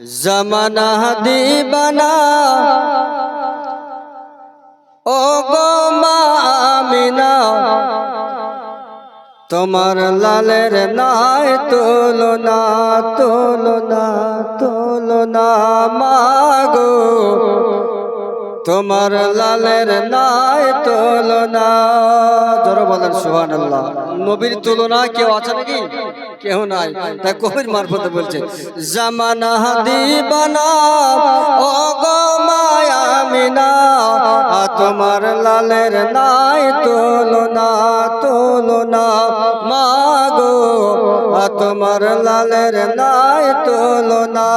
জমানা দিবানা ও গো মামিনা তোমার লালের নাই তুলনা তুলনা তুলনা মাগো তোমার লালের নাই তুলনা। জোরে বলেন সুহান আল্লাহ নবীর তুলনা কেউ আছে নাকি? কেউ নাই। তাই কবির মারফতে বলছে, জামানা দিবানা ও গো মায়া মিনা তোমার লালের নাই তুলনা তুলনা। মাগো তোমার লালের নাই তুলনা।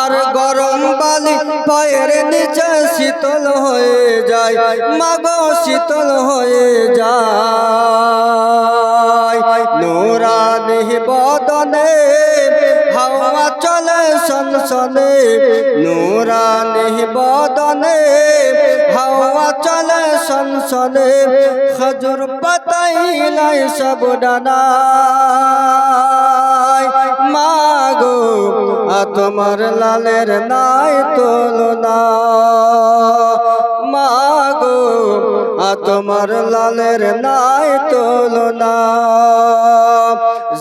আর গরম বালি পায়ের নিচে শীতল হয়ে যায়। মাগো, শীতল হয়ে যায়। নোরানি বদনে হাওয়া চলে সনসনে। নোরানি বদনে হাওয়া চলে সনসনে। খজুর পাতাই লাই সব ডানায় মাগো আ তোমার লালের নাই তুলনা। মাগো আ তোমার লালের নাই তুলনা।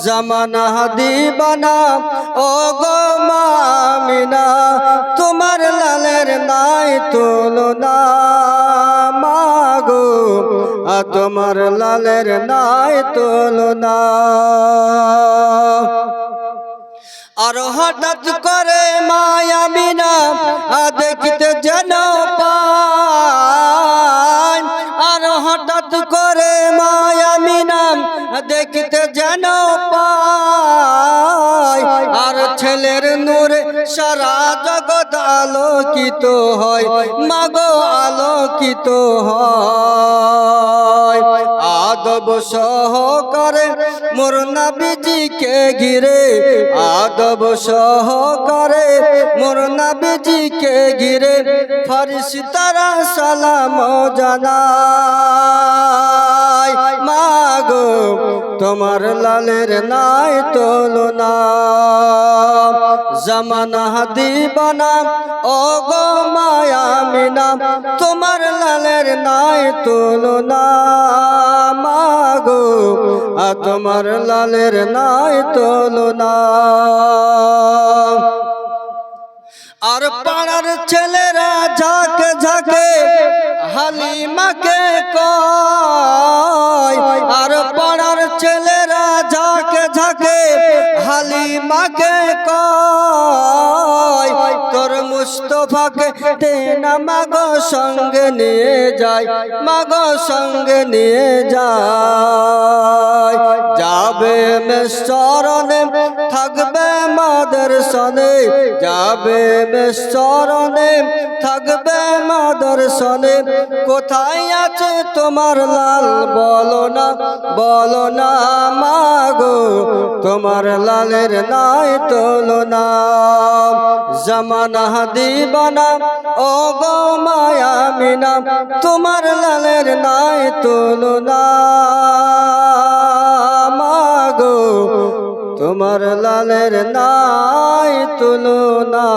জামানা দিবানা ও গো মামিনা, তোমার লালের নাই তুলনা। মাগো তোমার লালের নাই তুলনা। আর হঠাৎ করে মায়া মিনা আ দেখিতে যেন আর হঠাৎ করে মায়া মিনা দেখিতে যেন আর ছেলের নূরে সারা জগৎ আলোকিত হয়, মাগো আলোকিত হয়। আদব সহকারে মোর নাবিজিকে ঘিরে আদব সহকারে মোর নাবিজিকে ঘিরে তারা সালাম জানা তোমার লালের নাই তুলনা। জামানা দিবানা ও গো মায়া মিনা, তোমার লালের নাই তুলনা। মাগো তোমার লালের নাই তুলনা। আর পাড়ার ছেলেরা ঝাঁকে ঝাঁকে হালিমাকে পাড়ার ছেলেরা ঝাঁকে ঝাঁকে হালিমাকে কয়, তোর মুস্তফাকে টেনা মাগ সঙ্গে নিয়ে যায় মাগ সঙ্গে নিয়ে যায় যাবে মেশ্বরণে থাকবে মাদের সনে যাবে মেশ্বরণে থাকবে মাদের সনে। কোথায় আছে তোমার লাল? বলো না বলো না মাগো, তোমার লালের নাই তুলনা। জামানা দিবানা ও গো মায়া মিনা, তোমার লালের নাই তুলনা। মাগো তোমার লালের নাই তুলনা।